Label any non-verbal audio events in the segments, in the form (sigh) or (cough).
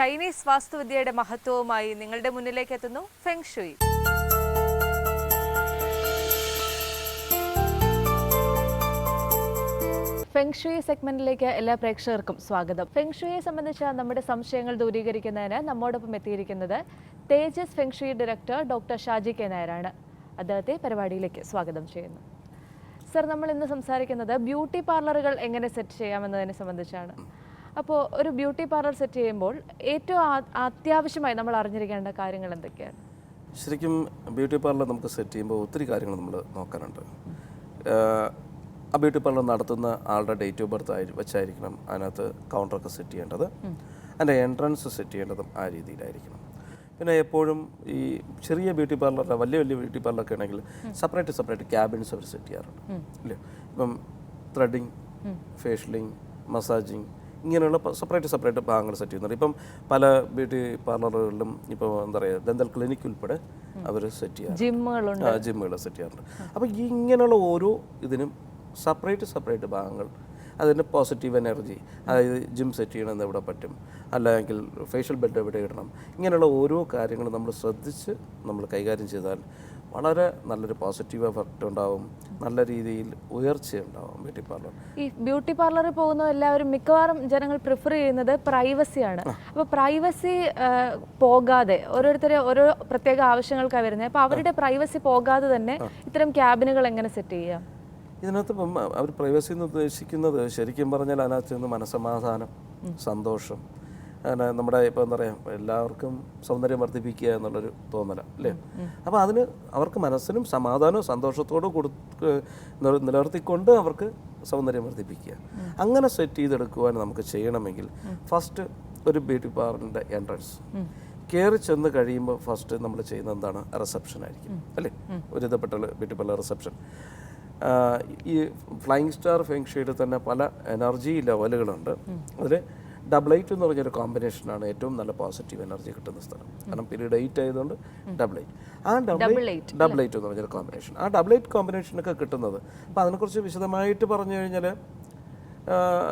Chinese വാസ്തുവിദ്യയുടെ മഹത്വവുമായി നിങ്ങളുടെ മുന്നിലേക്ക് എത്തുന്നു ഫെങ്ഷുയി ഷുയി. ഫെങ് സെഗ്മെന്റിലേക്ക് എല്ലാ പ്രേക്ഷകർക്കും സ്വാഗതം. ഫെങ്ഷുയെ സംബന്ധിച്ച നമ്മുടെ സംശയങ്ങൾ ദൂരീകരിക്കുന്നതിന് നമ്മോടൊപ്പം എത്തിയിരിക്കുന്നത് Tejas feng shui director doctor Shaji K നായരാണ്. അദ്ദേഹത്തെ പരിപാടിയിലേക്ക് സ്വാഗതം ചെയ്യുന്നു. സർ നമ്മൾ ഇന്ന് സംസാരിക്കുന്നത് ബ്യൂട്ടി പാർലറുകൾ എങ്ങനെ സെറ്റ് ചെയ്യാമെന്നതിനെ സംബന്ധിച്ചാണ്. അപ്പോൾ ഒരു ബ്യൂട്ടി പാർലർ സെറ്റ് ചെയ്യുമ്പോൾ ഏറ്റവും അത്യാവശ്യമായി നമ്മൾ അറിഞ്ഞിരിക്കേണ്ട കാര്യങ്ങൾ എന്തൊക്കെയാണ്? ശരിക്കും ബ്യൂട്ടി പാർലർ നമുക്ക് സെറ്റ് ചെയ്യുമ്പോൾ ഒത്തിരി കാര്യങ്ങൾ നമ്മൾ നോക്കാനുണ്ട്. ആ ബ്യൂട്ടി പാർലർ നടത്തുന്ന ആളുടെ ഡേറ്റ് ഓഫ് ബർത്ത് ആയി വെച്ചായിരിക്കണം അതിനകത്ത് കൗണ്ടറൊക്കെ സെറ്റ് ചെയ്യേണ്ടത്. അതിന്റെ എൻട്രൻസ് സെറ്റ് ചെയ്യേണ്ടതും ആ രീതിയിലായിരിക്കണം. പിന്നെ എപ്പോഴും ഈ ചെറിയ ബ്യൂട്ടി പാർലറിലെ വലിയ വലിയ ബ്യൂട്ടി പാർലറൊക്കെ ആണെങ്കിൽ സെപ്പറേറ്റ് സെപ്പറേറ്റ് ക്യാബിൻസ് അവർ സെറ്റ് ചെയ്യാറുണ്ട്. ഇല്ലേ? ഇപ്പം ത്രെഡിങ് ഫേഷ്യലിങ് മസാജിങ് ഇങ്ങനെയുള്ള സെപ്പറേറ്റ് സെപ്പറേറ്റ് ഭാഗങ്ങൾ സെറ്റ് ചെയ്യുന്നുണ്ട്. ഇപ്പം പല ബ്യൂട്ടി പാർലറുകളിലും ഇപ്പോൾ എന്താ പറയുക ദന്തൽ ക്ലിനിക് ഉൾപ്പെടെ അവർ സെറ്റ് ചെയ്യാറുണ്ട്. ജിമ്മുകളുണ്ട്. ജിമ്മുകൾ സെറ്റ് ചെയ്യാറുണ്ട്. അപ്പോൾ ഇങ്ങനെയുള്ള ഓരോ ഇതിനും സെപ്പറേറ്റ് സെപ്പറേറ്റ് ഭാഗങ്ങൾ അതിന്റെ പോസിറ്റീവ് എനർജി അതായത് ജിം സെറ്റ് ചെയ്യണമെന്ന് എവിടെ പറ്റും അല്ലെങ്കിൽ ഫേഷ്യൽ ബെഡ് എവിടെ ഇടണം ഇങ്ങനെയുള്ള ഓരോ കാര്യങ്ങളും നമ്മൾ ശ്രദ്ധിച്ച് നമ്മൾ കൈകാര്യം ചെയ്താൽ വളരെ നല്ലൊരു പോസിറ്റീവ് എഫക്റ്റ് ഉണ്ടാവും. നല്ല രീതിയിൽ ഉയർച്ചയുണ്ടാവും ബ്യൂട്ടി പാർലർ. ഈ ബ്യൂട്ടി പാർലറിൽ പോകുന്ന എല്ലാവരും മിക്കവാറും ജനങ്ങൾ പ്രിഫർ ചെയ്യുന്നത് പ്രൈവസിയാണ് അപ്പോൾ പ്രൈവസി പോകാതെ ഓരോരുത്തരെ ഓരോ പ്രത്യേക ആവശ്യങ്ങൾക്കാണ് വരുന്നത് അപ്പോൾ അവരുടെ പ്രൈവസി പോകാതെ തന്നെ ഇത്തരം ക്യാബിനുകൾ എങ്ങനെ സെറ്റ് ചെയ്യാം? ഇതിനകത്ത് ഇപ്പം അവർ പ്രൈവസി എന്ന് ഉദ്ദേശിക്കുന്നത് ശരിക്കും പറഞ്ഞാൽ അതിനകത്ത് നിന്ന് മനസ്സമാധാനം സന്തോഷം അങ്ങനെ നമ്മുടെ ഇപ്പോൾ എന്താ പറയുക എല്ലാവർക്കും സൗന്ദര്യം വർദ്ധിപ്പിക്കുക എന്നുള്ളൊരു തോന്നല അല്ലേ? അപ്പോൾ അതിന് അവർക്ക് മനസ്സിനും സമാധാനവും സന്തോഷത്തോടും കൊടു നില- നിലനിർത്തിക്കൊണ്ട് അവർക്ക് സൗന്ദര്യം വർദ്ധിപ്പിക്കുക. അങ്ങനെ സെറ്റ് ചെയ്തെടുക്കുവാൻ നമുക്ക് ചെയ്യണമെങ്കിൽ ഫസ്റ്റ് ഒരു ബ്യൂട്ടി പാർലറിന്റെ എൻട്രൻസ് കയറി ചെന്ന് കഴിയുമ്പോൾ ഫസ്റ്റ് നമ്മൾ ചെയ്യുന്ന എന്താണ്? റിസപ്ഷൻ ആയിരിക്കും അല്ലേ? ഒരു ഇതപ്പെട്ട ബ്യൂട്ടി പാർലർ റിസപ്ഷൻ ഈ ഫ്ലൈങ് സ്റ്റാർ ഫെങ്ഷയുടെ തന്നെ പല എനർജി ലെവലുകളുണ്ട് അതിൽ ഡബിൾ എയ്റ്റ് എന്ന് പറഞ്ഞൊരു കോമ്പിനേഷനാണ് ഏറ്റവും നല്ല പോസിറ്റീവ് എനർജി കിട്ടുന്ന സ്ഥലം. കാരണം പീരീഡ് എയ്റ്റ് ആയതുകൊണ്ട് ഡബിൾ എയ്റ്റ് ആ ഡബിൾ എയ്റ്റ് ഡബിൾ എയ്റ്റ് എന്ന് പറഞ്ഞൊരു കോമ്പിനേഷൻ ആ ഡബിൾ എയ്റ്റ് കോമ്പിനേഷനൊക്കെ കിട്ടുന്നത്. അപ്പോൾ അതിനെക്കുറിച്ച് വിശദമായിട്ട് പറഞ്ഞു കഴിഞ്ഞാൽ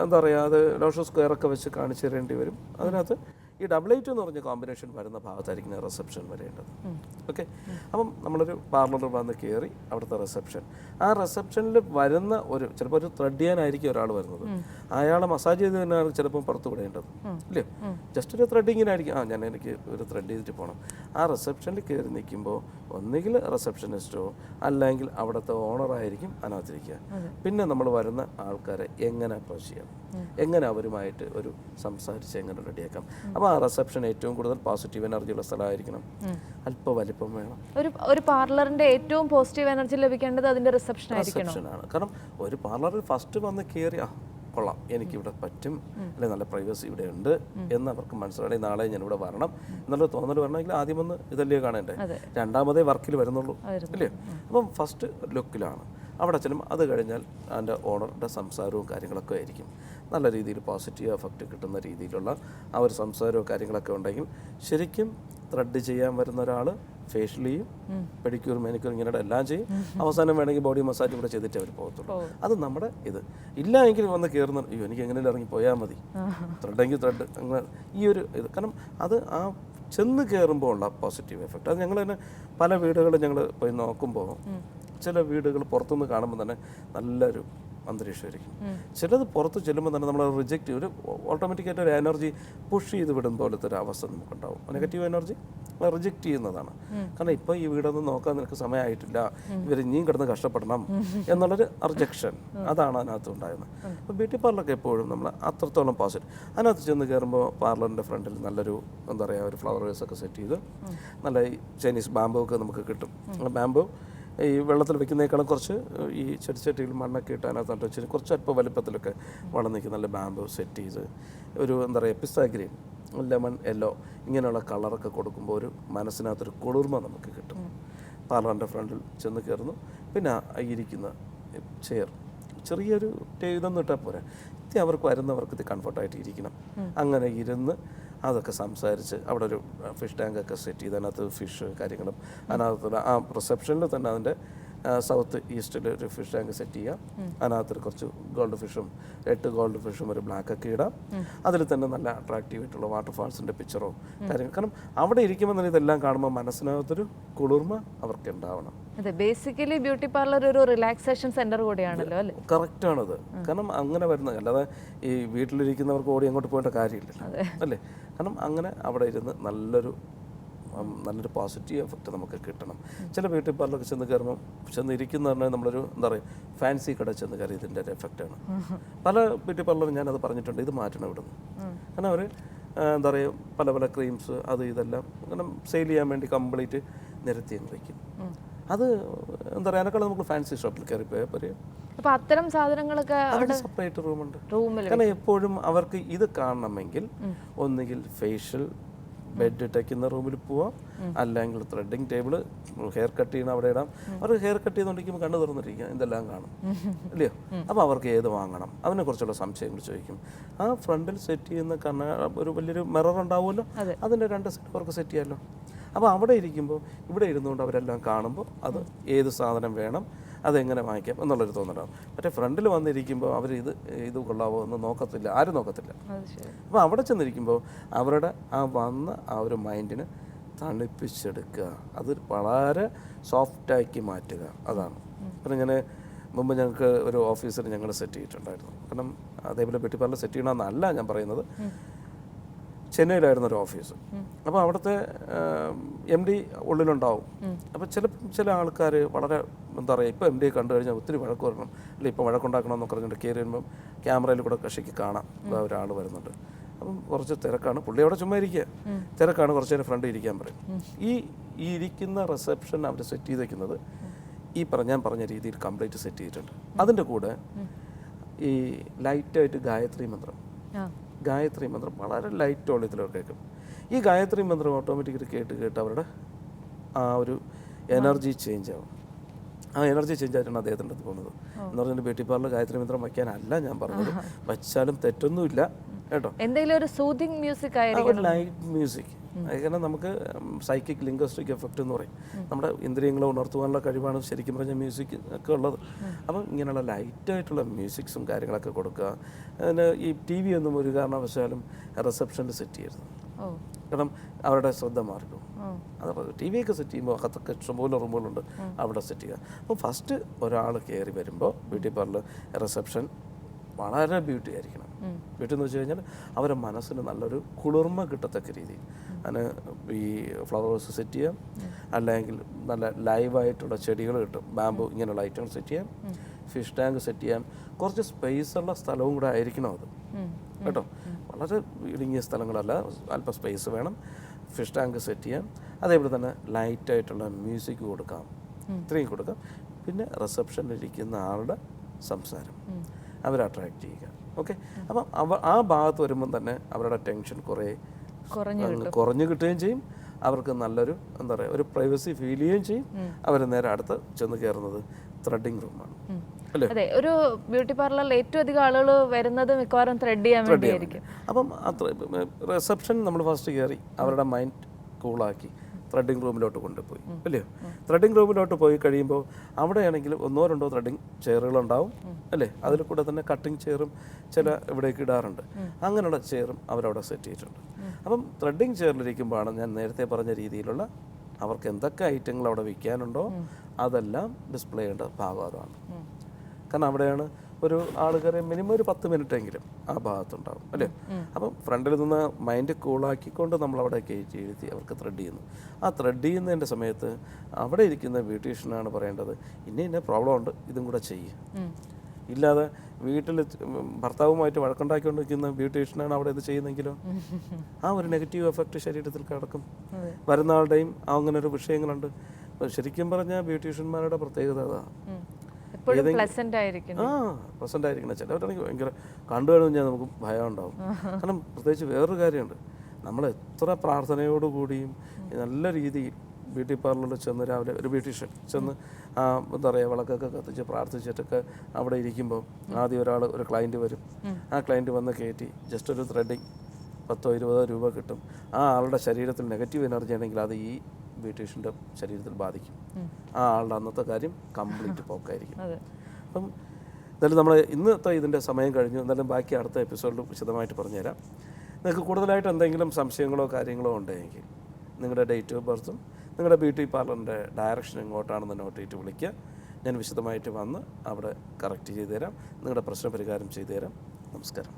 എന്താ പറയുക അത് ലോഷോ സ്ക്വയറൊക്കെ വെച്ച് കാണിച്ചു തരേണ്ടി വരും. അതിനകത്ത് ഈ ഡബിൾ എയ്റ്റ് എന്ന് പറഞ്ഞ കോമ്പിനേഷൻ വരുന്ന ഭാഗത്തായിരിക്കും റിസപ്ഷൻ വരേണ്ടത്. ഓക്കെ അപ്പം നമ്മളൊരു പാർലറിൽ വന്ന് കയറി അവിടുത്തെ റിസപ്ഷൻ ആ റിസപ്ഷനിൽ വരുന്ന ഒരു ചിലപ്പോൾ ഒരു ത്രെഡ് ചെയ്യാനായിരിക്കും ഒരാൾ വരുന്നത്. അയാളെ മസാജ് ചെയ്ത് തന്നെയാണ് ചിലപ്പോൾ പുറത്ത് വിടേണ്ടത്. ഇല്ലേ? ജസ്റ്റ് ഒരു ത്രെഡിങ്ങിനായിരിക്കും ആ ഞാൻ എനിക്ക് ഒരു ത്രെഡ് ചെയ്തിട്ട് പോകണം ആ റിസപ്ഷനിൽ കയറി നിൽക്കുമ്പോൾ ഒന്നുകിൽ റിസപ്ഷനിസ്റ്റോ അല്ലെങ്കിൽ അവിടുത്തെ ഓണറായിരിക്കും അതിനകത്തിരിക്കുക. പിന്നെ നമ്മൾ വരുന്ന ആൾക്കാരെ എങ്ങനെ അപ്രോച്ച് ചെയ്യണം എങ്ങനെ അവരുമായിട്ട് ഒരു സംസാരിച്ച് എങ്ങനെ റെഡിയാക്കാം അപ്പോൾ ആ റിസപ്ഷൻ ഏറ്റവും കൂടുതൽ പോസിറ്റീവ് എനർജി ഉള്ള സ്ഥലമായിരിക്കണം. അല്പ വലിപ്പം വേണം. ഒരു ഒരു പാർലറിന്റെ ഏറ്റവും പോസിറ്റീവ് എനർജി ലഭിക്കേണ്ടത് അതിന്റെ റിസപ്ഷൻ ആയിരിക്കണം. റിസപ്ഷനാണ് കാരണം ഒരു പാർലറിൽ ഫസ്റ്റ് വന്ന് കയറി ആ കൊള്ളാം. എനിക്കിവിടെ പറ്റും. അല്ലെങ്കിൽ നല്ല പ്രൈവസി ഇവിടെ ഉണ്ട് എന്ന് അവർക്ക് മനസ്സിലായി. നാളെ ഞാൻ ഇവിടെ വരണം. എന്നുള്ള തോന്നൽ വരണമെങ്കിൽ ആദ്യം ഒന്ന് ഇതല്ലേ കാണേണ്ടേ? രണ്ടാമതേ വർക്കിൽ വരുന്നുള്ളൂ. അല്ലേ? അപ്പം ഫസ്റ്റ് ലുക്കിലാണ് അവിടെ ചെല്ലും അത് കഴിഞ്ഞാൽ അതിന്റെ ഓണറുടെ സംസാരവും കാര്യങ്ങളൊക്കെ ആയിരിക്കും. നല്ല രീതിയിൽ പോസിറ്റീവ് എഫക്റ്റ് കിട്ടുന്ന രീതിയിലുള്ള ആ ഒരു സംസാരവും കാര്യങ്ങളൊക്കെ ഉണ്ടെങ്കിൽ ശരിക്കും ത്രെഡ് ചെയ്യാൻ വരുന്ന ഒരാൾ ഫേഷ്യൽ ചെയ്യും പെഡിക്യൂർ മെനിക്യൂർ ഇങ്ങനെ എല്ലാം ചെയ്യും. അവസാനം വേണമെങ്കിൽ ബോഡി മസാജ് കൂടെ ചെയ്തിട്ട് അവർ പോകത്തുള്ളൂ. അത് നമ്മുടെ ഇത്. ഇല്ല എങ്കിൽ വന്ന് കയറുന്ന അയ്യോ എനിക്ക് എങ്ങനെ ഇറങ്ങി പോയാൽ മതി. ത്രെഡെങ്കിൽ ത്രെഡ് അങ്ങനെ ഈ ഒരു ഇത്. കാരണം അത് ആ ചെന്ന് കയറുമ്പോൾ ഉള്ള പോസിറ്റീവ് എഫക്റ്റ് അത് ഞങ്ങൾ തന്നെ പല വീടുകളും ഞങ്ങൾ പോയി നോക്കുമ്പോൾ ചില വീടുകൾ പുറത്തുനിന്ന് കാണുമ്പോൾ തന്നെ നല്ലൊരു അന്തരീക്ഷമായിരിക്കും. ചിലത് പുറത്ത് ചെല്ലുമ്പോൾ തന്നെ നമ്മൾ റിജക്റ്റ് ഒരു ഓട്ടോമാറ്റിക്കായിട്ട് ഒരു എനർജി പുഷ് ചെയ്ത് വിടും പോലത്തെ ഒരു അവസ്ഥ നമുക്കുണ്ടാവും. നെഗറ്റീവ് എനർജി റിജക്റ്റ് ചെയ്യുന്നതാണ്. കാരണം ഇപ്പോൾ ഈ വീടൊന്നും നോക്കാൻ നിനക്ക് സമയമായിട്ടില്ല ഇവർ ഇനിയും കിടന്ന് കഷ്ടപ്പെടണം എന്നുള്ളൊരു റിജക്ഷൻ അതാണ് അതിനകത്ത് ഉണ്ടായിരുന്നത്. അപ്പോൾ ബ്യൂട്ടി പാർലറൊക്കെ എപ്പോഴും നമ്മൾ അത്രത്തോളം പോസിറ്റീവ് അതിനകത്ത് ചെന്ന് കയറുമ്പോൾ പാർലറിന്റെ ഫ്രണ്ടിൽ നല്ലൊരു എന്താ പറയുക ഒരു ഫ്ലവർ വേസ് ഒക്കെ സെറ്റ് ചെയ്ത് നല്ല ചൈനീസ് ബാമ്പു ഒക്കെ നമുക്ക് കിട്ടും. ബാമ്പു ഈ വെള്ളത്തിൽ വെക്കുന്നേക്കാളും കുറച്ച് ഈ ചെടിച്ചട്ടിയിൽ മണ്ണൊക്കെ ഇട്ട് അതിനകത്ത് വെച്ച് കുറച്ച് അല്പ വലുപ്പത്തിലൊക്കെ വളം നിൽക്കുന്ന നല്ല ബാമ്പ് സെറ്റ് ചെയ്ത് ഒരു എന്താ പറയുക പിസ്ത ഗ്രീൻ ലെമൺ യെല്ലോ ഇങ്ങനെയുള്ള കളറൊക്കെ കൊടുക്കുമ്പോൾ ഒരു മനസ്സിനകത്തൊരു കുളിർമ നമുക്ക് കിട്ടും. പാർലറിന്റെ ഫ്രണ്ടിൽ ചെന്ന് കയറുന്നു. പിന്നെ ഇരിക്കുന്ന ചെയർ ചെറിയൊരു ടേ- ഇതൊന്നും ഇട്ടാൽ പോരാ. ഇത് അവർക്ക് വരുന്നവർക്ക് ഇത് കംഫർട്ടായിട്ട് ഇരിക്കണം. അങ്ങനെ ഇരുന്ന് അതൊക്കെ സംസാരിച്ച് അവിടെ ഒരു ഫിഷ് ടാങ്കൊക്കെ സെറ്റ് ചെയ്ത് അതിനകത്ത് ഫിഷ് കാര്യങ്ങളും. അതിനകത്തുള്ള ആ റിസപ്ഷനിൽ തന്നെ അതിന്റെ സൗത്ത് ഈസ്റ്റിൽ ഒരു ഫിഷ് ടാങ്ക് സെറ്റ് ചെയ്യാം. അതിനകത്ത് കുറച്ച് ഗോൾഡ് ഫിഷും എട്ട് ഗോൾഡ് ഫിഷും ഒരു ബ്ലാക്ക് ഒക്കെ ഇടാം. അതിൽ തന്നെ നല്ല അട്രാക്റ്റീവ് ആയിട്ടുള്ള വാട്ടർഫാൾസിന്റെ പിക്ചറോ കാര്യങ്ങൾ കാരണം അവിടെ ഇരിക്കുമ്പോൾ തന്നെ ഇതെല്ലാം കാണുമ്പോൾ മനസ്സിനകത്തൊരു കുളിർമ അവർക്ക് ഉണ്ടാവണം അതെ ബേസിക്കലി ബ്യൂട്ടി പാർലർ ഒരു റിലാക്സേഷൻ സെന്റർ കൂടിയാണല്ലോ അല്ലേ? കറക്റ്റാണത് കാരണം അങ്ങനെ വരുന്നത് അല്ലാതെ ഈ വീട്ടിലിരിക്കുന്നവർക്ക് ഓടി അങ്ങോട്ട് പോകേണ്ട കാര്യമില്ല അല്ലേ? കാരണം അങ്ങനെ അവിടെ ഇരുന്ന് നല്ലൊരു നല്ലൊരു പോസിറ്റീവ് എഫക്റ്റ് നമുക്ക് കിട്ടണം. ചില ബ്യൂട്ടി പാർലറൊക്കെ ചെന്ന് കയറുമ്പോൾ ചെന്ന് ഇരിക്കുന്ന പറഞ്ഞാൽ നമ്മളൊരു എന്താ പറയുക ഫാൻസി കട ചെന്ന് കയറി ഇതിന്റെ ഒരു എഫക്റ്റാണ് പല ബ്യൂട്ടി പാർലറും ഞാനത് പറഞ്ഞിട്ടുണ്ട് ഇത് മാറ്റണം ഇവിടുന്ന്. കാരണം അവർ എന്താ പറയുക പല പല ക്രീംസ് അത് ഇതെല്ലാം അങ്ങനെ സെയിൽ ചെയ്യാൻ വേണ്ടി കംപ്ലീറ്റ് നിരത്തി വയ്ക്കും അത് എന്താ പറയുക അതിനേക്കാൾ നമുക്ക് ഫാൻസി ഷോപ്പിൽ കയറി പോയാൽ പോരെ. അപ്പൊ അത്തരം സാധനങ്ങളൊക്കെ അവിടെ സെപ്പറേറ്റ് റൂമുണ്ട് റൂമിൽ കാരണം എപ്പോഴും അവർക്ക് ഇത് കാണണമെങ്കിൽ ഒന്നുകിൽ ഫേഷ്യൽ ബെഡ് ടെക്കുന്ന റൂമിൽ പോവാം. അല്ലെങ്കിൽ ത്രെഡിങ് ടേബിൾ ഹെയർ കട്ട് ചെയ്യണം അവിടെ ഇടാം. അവർ ഹെയർ കട്ട് ചെയ്തുകൊണ്ടിരിക്കുമ്പോൾ കണ്ണു തുറന്നിരിക്കുക ഇതെല്ലാം കാണും. ഇല്ലയോ? അപ്പോൾ അവർക്ക് ഏത് വാങ്ങണം? അതിനെ കുറിച്ചുള്ള സംശയങ്ങൾ ചോദിക്കും. ആ ഫ്രണ്ടിൽ സെറ്റ് ചെയ്യുന്ന കണ്ണ ഒരു വലിയൊരു മിറർ ഉണ്ടാവുമല്ലോ? അതിന്റെ രണ്ട് സെറ്റ് അവർക്ക് സെറ്റ് ചെയ്യാമല്ലോ അപ്പോൾ അവിടെ ഇരിക്കുമ്പോൾ ഇവിടെ ഇരുന്നുകൊണ്ട് അവരെല്ലാം കാണുമ്പോൾ അത് ഏത് സാധനം വേണം? അതെങ്ങനെ വാങ്ങിക്കാം എന്നുള്ളൊരു തോന്നലാണ്. മറ്റേ ഫ്രണ്ടിൽ വന്നിരിക്കുമ്പോൾ അവർ ഇത് ഇത് കൊള്ളാവോ എന്ന് നോക്കത്തില്ല ആരും നോക്കത്തില്ല. അപ്പോൾ അവിടെ ചെന്നിരിക്കുമ്പോൾ അവരുടെ ആ വന്ന ആ ഒരു മൈൻഡിന് തണുപ്പിച്ചെടുക്കുക. അത് വളരെ സോഫ്റ്റാക്കി മാറ്റുക. അതാണ്. പിന്നെ ഞാൻ മുമ്പ് ഞങ്ങൾക്ക് ഒരു ഓഫീസർ ഞങ്ങൾ സെറ്റ് ചെയ്തിട്ടുണ്ടായിരുന്നു. കാരണം അതേപോലെ ബ്യൂട്ടി സെറ്റ് ചെയ്യണമെന്നല്ല ഞാൻ പറയുന്നത്. ചെന്നൈയിലായിരുന്നു ഒരു ഓഫീസ്. അപ്പോൾ അവിടുത്തെ എം ഡി ഉള്ളിലുണ്ടാവും. അപ്പോൾ ചില ചില ആൾക്കാർ വളരെ എന്താ പറയുക ഇപ്പോൾ എം ഡി കണ്ടു കഴിഞ്ഞാൽ ഒത്തിരി വഴക്ക് വരണം. അല്ലെങ്കിൽ ഇപ്പോൾ വഴക്കുണ്ടാക്കണം എന്നൊക്കെ പറഞ്ഞിട്ട് കയറി വരുമ്പം ക്യാമറയിൽ കൂടെ കക്ഷിക്ക് കാണാം. ഒരാൾ വരുന്നുണ്ട്. അപ്പം കുറച്ച് തിരക്കാണ്. പുള്ളി അവിടെ ചുമ്മാ ഇരിക്കുക. തിരക്കാണ്. കുറച്ച് നേരം ഫ്രണ്ട് ഇരിക്കാൻ പറയും. ഈ ഈ ഇരിക്കുന്ന റിസപ്ഷൻ അവർ സെറ്റ് ചെയ്തേക്കുന്നത് ഈ പറഞ്ഞ ഞാൻ പറഞ്ഞ രീതിയിൽ കംപ്ലീറ്റ് സെറ്റ് ചെയ്തിട്ടുണ്ട്. അതിന്റെ കൂടെ ഈ ലൈറ്റായിട്ട് ഗായത്രി മന്ത്രം. ഗായത്രി മന്ത്രം വളരെ ലൈറ്റ് ഓളിയത്തിലൊക്കെ കേൾക്കും. ഈ ഗായത്രി മന്ത്രം ഓട്ടോമാറ്റിക്കലി കേട്ട് കേട്ട് അവരുടെ ആ ഒരു എനർജി ചേഞ്ച് ആവും. ആ എനർജി ചേഞ്ച് ആയിട്ടാണ് അദ്ദേഹത്തിന്റെ അടുത്ത് പോകുന്നത്. എന്ന് പറഞ്ഞാൽ ബ്യൂട്ടി പാർലർ ഗായത്രി മന്ത്രം വയ്ക്കാനല്ല ഞാൻ പറഞ്ഞത്. വച്ചാലും തെറ്റൊന്നുമില്ല. കേട്ടോ? എന്തെങ്കിലും ഒരു സൂതിങ് മ്യൂസിക് ആയിരിക്കും ലൈറ്റ് മ്യൂസിക് കാരണം നമുക്ക് സൈക്കിക് ലിംഗ്വസ്റ്റിക് എഫക്റ്റ് എന്ന് പറയും. നമ്മുടെ ഇന്ദ്രിയങ്ങളെ ഉണർത്തുവാനുള്ള കഴിവാണ് ശരിക്കും പറഞ്ഞാൽ മ്യൂസിക് ഒക്കെ ഉള്ളത്. അപ്പം ഇങ്ങനെയുള്ള ലൈറ്റായിട്ടുള്ള മ്യൂസിക്സും കാര്യങ്ങളൊക്കെ കൊടുക്കുക. അതിന് ഈ ടി വി ഒന്നും ഒരു കാരണവശാലും റിസപ്ഷനിൽ സെറ്റ് ചെയ്യരുത്. കാരണം അവരുടെ ശ്രദ്ധ മാറിക്കും അത് ടി വി ഒക്കെ സെറ്റ് ചെയ്യുമ്പോൾ അകത്തൊക്കെ ഇഷ്ടംപോലെ റൂമുകളുണ്ട് അവിടെ സെറ്റ് ചെയ്യുക. അപ്പോൾ ഫസ്റ്റ് ഒരാൾ കയറി വരുമ്പോൾ ബ്യൂട്ടി പാർലർ റിസപ്ഷൻ വളരെ ബ്യൂട്ടി ആയിരിക്കണം. ബ്യൂട്ടി എന്ന് വെച്ച് കഴിഞ്ഞാൽ അവരുടെ മനസ്സിന് നല്ലൊരു കുളിർമ കിട്ടത്തക്ക രീതി അതിന് ഈ ഫ്ലവേഴ്സ് സെറ്റ് ചെയ്യാം. അല്ലെങ്കിൽ നല്ല ലൈവായിട്ടുള്ള ചെടികൾ കിട്ടും. ബാമ്പു ഇങ്ങനെയുള്ള ഐറ്റംസ് സെറ്റ് ചെയ്യാം. ഫിഷ് ടാങ്ക് സെറ്റ് ചെയ്യാം. കുറച്ച് സ്പേസ് ഉള്ള സ്ഥലവും കൂടെ ആയിരിക്കണം അത്. കേട്ടോ? വളരെ ഇടുങ്ങിയ സ്ഥലങ്ങളല്ല. അല്പം സ്പേസ് വേണം. ഫിഷ് ടാങ്ക് സെറ്റ് ചെയ്യാം. അതേപോലെ തന്നെ ലൈറ്റായിട്ടുള്ള മ്യൂസിക് കൊടുക്കാം. ഇത്രയും കൊടുക്കാം. പിന്നെ റിസപ്ഷനിൽ ഇരിക്കുന്ന ആളുടെ സംസാരം. അവരെ അട്രാക്റ്റ് ചെയ്യുക. ഓക്കെ അപ്പം അവ ആ ഭാഗത്ത് വരുമ്പം തന്നെ അവരുടെ ടെൻഷൻ കുറേ കുറഞ്ഞു കിട്ടുകയും ചെയ്യും. അവർക്ക് നല്ലൊരു എന്താ പറയുക ഒരു പ്രൈവസി ഫീൽ ചെയ്യുകയും ചെയ്യും. അവർ നേരെ അടുത്ത് ചെന്ന് കയറുന്നത് ത്രെഡിങ് റൂമാണ് അതെ ഒരു ബ്യൂട്ടി പാർലറിൽ ഏറ്റവും അധികം ആളുകൾ വരുന്നത് മിക്കവാറും ത്രെഡ് ചെയ്യാൻ വേണ്ടിയായിരിക്കും. അപ്പം റിസപ്ഷൻ നമ്മൾ ഫസ്റ്റ് കയറി അവരുടെ മൈൻഡ് കൂളാക്കി ത്രെഡിങ് റൂമിലോട്ട് കൊണ്ടുപോയി അല്ലയോ ത്രെഡിങ് റൂമിലോട്ട് പോയി കഴിയുമ്പോൾ അവിടെയാണെങ്കിൽ ഒന്നോ രണ്ടോ ത്രെഡിങ് ചെയറുകളുണ്ടാവും അല്ലേ? അതിൽ കൂടെ തന്നെ കട്ടിങ് ചെയറും ചില ഇവിടേക്ക് ഇടാറുണ്ട്. അങ്ങനെയുള്ള ചെയറും അവരവിടെ സെറ്റ് ചെയ്തിട്ടുണ്ട്. അപ്പം ത്രെഡിങ് ചെയറിലിരിക്കുമ്പോഴാണ് ഞാൻ നേരത്തെ പറഞ്ഞ രീതിയിലുള്ള അവർക്ക് എന്തൊക്കെ ഐറ്റങ്ങൾ അവിടെ വിൽക്കാനുണ്ടോ അതെല്ലാം ഡിസ്പ്ലേ ചെയ്യേണ്ട ഭാഗം അതാണ് കാരണം അവിടെയാണ് ഒരു ആളുകാരെ മിനിമം ഒരു പത്ത് മിനിറ്റ് എങ്കിലും ആ ഭാഗത്തുണ്ടാവും അല്ലേ? അപ്പം ഫ്രണ്ടിൽ നിന്ന് മൈൻഡ് കൂളാക്കിക്കൊണ്ട് നമ്മൾ അവിടെ കയറ്റി എഴുതി അവർക്ക് ത്രെഡ് ചെയ്യുന്നു. ആ ത്രെഡ് ചെയ്യുന്നതിന്റെ സമയത്ത് അവിടെ ഇരിക്കുന്ന ബ്യൂട്ടീഷ്യനാണ് പറയേണ്ടത് ഇന്ന ഇന്ന പ്രോബ്ലം ഉണ്ട് ഇതും കൂടെ ചെയ്യുക ഇല്ലാതെ വീട്ടിൽ ഭർത്താവുമായിട്ട് വഴക്കുണ്ടാക്കിക്കൊണ്ടിരിക്കുന്ന ബ്യൂട്ടീഷ്യനാണ് അവിടെ ഇത് ചെയ്യുന്നെങ്കിലോ? (laughs) ആ ഒരു നെഗറ്റീവ് എഫക്റ്റ് ശരീരത്തിൽ കിടക്കും. വരുന്ന ആളുടെയും അങ്ങനെ ഒരു വിഷയങ്ങളുണ്ട്. ശരിക്കും പറഞ്ഞാൽ ബ്യൂട്ടീഷ്യന്മാരുടെ പ്രത്യേകത അതാണ് എപ്പോഴും പ്ലസന്റ് ആയിരിക്കണം. ആ ആയിരിക്കണം ചിലവരാണെങ്കിൽ ഭയങ്കര കണ്ടു കഴിഞ്ഞാൽ നമുക്ക് ഭയം ഉണ്ടാവും. കാരണം പ്രത്യേകിച്ച് വേറൊരു കാര്യമുണ്ട്. നമ്മൾ എത്ര പ്രാർത്ഥനയോടുകൂടിയും നല്ല രീതിയിൽ ബ്യൂട്ടി പാർലറിൽ ചെന്ന് രാവിലെ ഒരു ബ്യൂട്ടീഷ്യൻ ചെന്ന് ആ എന്താ പറയുക വിളക്കൊക്കെ കത്തിച്ച് പ്രാർത്ഥിച്ചിട്ടൊക്കെ അവിടെ ഇരിക്കുമ്പോൾ ആദ്യം ഒരാൾ ഒരു ക്ലയന്റ് വരും. ആ ക്ലയന്റ് വന്ന് കയറ്റി ജസ്റ്റ് ഒരു ത്രെഡിങ് പത്തോ ഇരുപതോ രൂപ കിട്ടും. ആ ആളുടെ ശരീരത്തിൽ നെഗറ്റീവ് എനർജി ആണെങ്കിൽ അത് ഈ ബ്യൂട്ടീഷ്യന്റെ ശരീരത്തിൽ ബാധിക്കും. ആ ആളുടെ അന്നത്തെ കാര്യം കംപ്ലീറ്റ് പോക്കായിരിക്കും. അപ്പം എന്തായാലും നമ്മൾ ഇന്നത്തെ ഇതിന്റെ സമയം കഴിഞ്ഞു. എന്നാലും ബാക്കി അടുത്ത എപ്പിസോഡിൽ വിശദമായിട്ട് പറഞ്ഞുതരാം. നിങ്ങൾക്ക് കൂടുതലായിട്ട് എന്തെങ്കിലും സംശയങ്ങളോ കാര്യങ്ങളോ ഉണ്ടെങ്കിൽ നിങ്ങളുടെ ഡേറ്റ് ഓഫ് ബർത്തും നിങ്ങളുടെ ബ്യൂട്ടി പാർലറിന്റെ ഡയറക്ഷൻ എങ്ങോട്ടാണെന്ന് നോട്ട് ചെയ്തിട്ട് വിളിക്കുക. ഞാൻ വിശദമായിട്ട് വന്ന് അവിടെ കറക്റ്റ് ചെയ്തു തരാം നിങ്ങളുടെ പ്രശ്ന പരിഹാരം ചെയ്തു തരാം നമസ്കാരം.